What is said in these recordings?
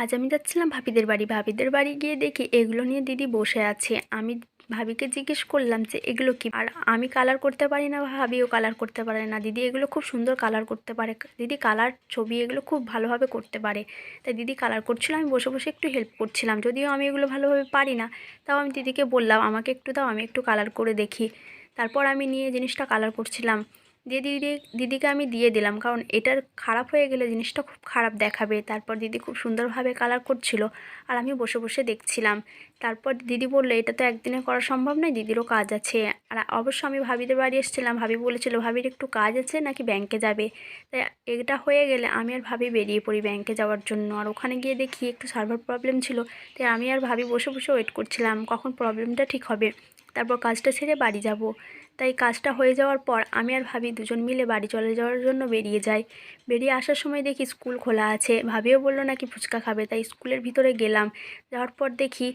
আজ আমি যাচ্ছিলাম ভাবিদের বাড়ি। ভাবিদের বাড়ি গিয়ে দেখি এগুলো নিয়ে দিদি বসে আছে। আমি ভাবিকে জিজ্ঞেস করলাম যে, এগুলো কি? আর আমি কালার করতে পারি না, ভাবিও কালার করতে পারে না। দিদি এগুলো খুব সুন্দর কালার করতে পারে। দিদি কালার ছবি এগুলো খুব ভালোভাবে করতে পারে। তাই দিদি কালার করছিল, আমি বসে বসে একটু হেল্প করছিলাম। যদিও আমি এগুলো ভালোভাবে পারি না, তাও আমি দিদিকে বললাম, আমাকে একটু দাও, আমি একটু কালার করে দেখি। তারপর আমি নিয়ে জিনিসটা কালার করছিলাম। দিয়ে দিদি, দিদিকে আমি দিয়ে দিলাম। কারণ এটার খারাপ হয়ে গেলে জিনিসটা খুব খারাপ দেখাবে। তারপর দিদি খুব সুন্দরভাবে কালার করছিল আর আমি বসে বসে দেখছিলাম। তারপর দিদি বলল, এটা তো একদিনে করা সম্ভব নয়, দিদিরও কাজ আছে। আর অবশ্য আমি ভাবিদের বাড়ি এসেছিলাম। ভাবি বলেছিল, ভাবির একটু কাজ আছে, নাকি ব্যাংকে যাবে? তাই এটা হয়ে গেলে আমি আর ভাবি বেরিয়ে পড়ি ব্যাংকে যাওয়ার জন্য। আর ওখানে গিয়ে দেখি একটু সার্ভার প্রবলেম ছিল। তাই আমি আর ভাবি বসে বসে ওয়েট করছিলাম, কখন প্রবলেমটা ঠিক হবে। তারপর কাজটা ছেড়ে বাড়ি যাব। তাই কাজটা হয়ে যাওয়ার পর আমি আর ভাবি দুজন মিলে বাড়ি চলে যাওয়ার জন্য বেরিয়ে যাই বেরিয়ে আসার সময় দেখি স্কুল খোলা আছে। ভাবিও বলল নাকি ফুচকা খাবে, তাই স্কুলের ভিতরে গেলাম। যাওয়ার পর দেখি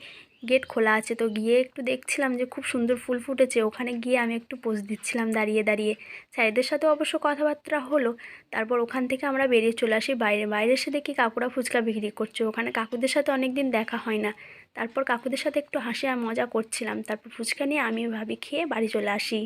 গেট খোলা আছে, তো গিয়ে একটু দেখছিলাম যে খুব সুন্দর ফুল ফুটেছে। ওখানে গিয়ে আমি একটু পোজ দিচ্ছিলাম দাঁড়িয়ে দাঁড়িয়ে। স্যারেদের সাথে অবশ্য কথাবার্তা হলো। তারপর ওখান থেকে আমরা বেরিয়ে চলে আসি বাইরে। বাইরে এসে দেখি কাকুরা ফুচকা বিক্রি করছে। ওখানে কাকুদের সাথে অনেক দিন দেখা হয় না। তারপর কাকুদের সাথে একটু হাসি আর মজা করছিলাম। তারপর ফুচকা নিয়ে আমি ভাবি খেয়ে বাড়ি চলে আসি।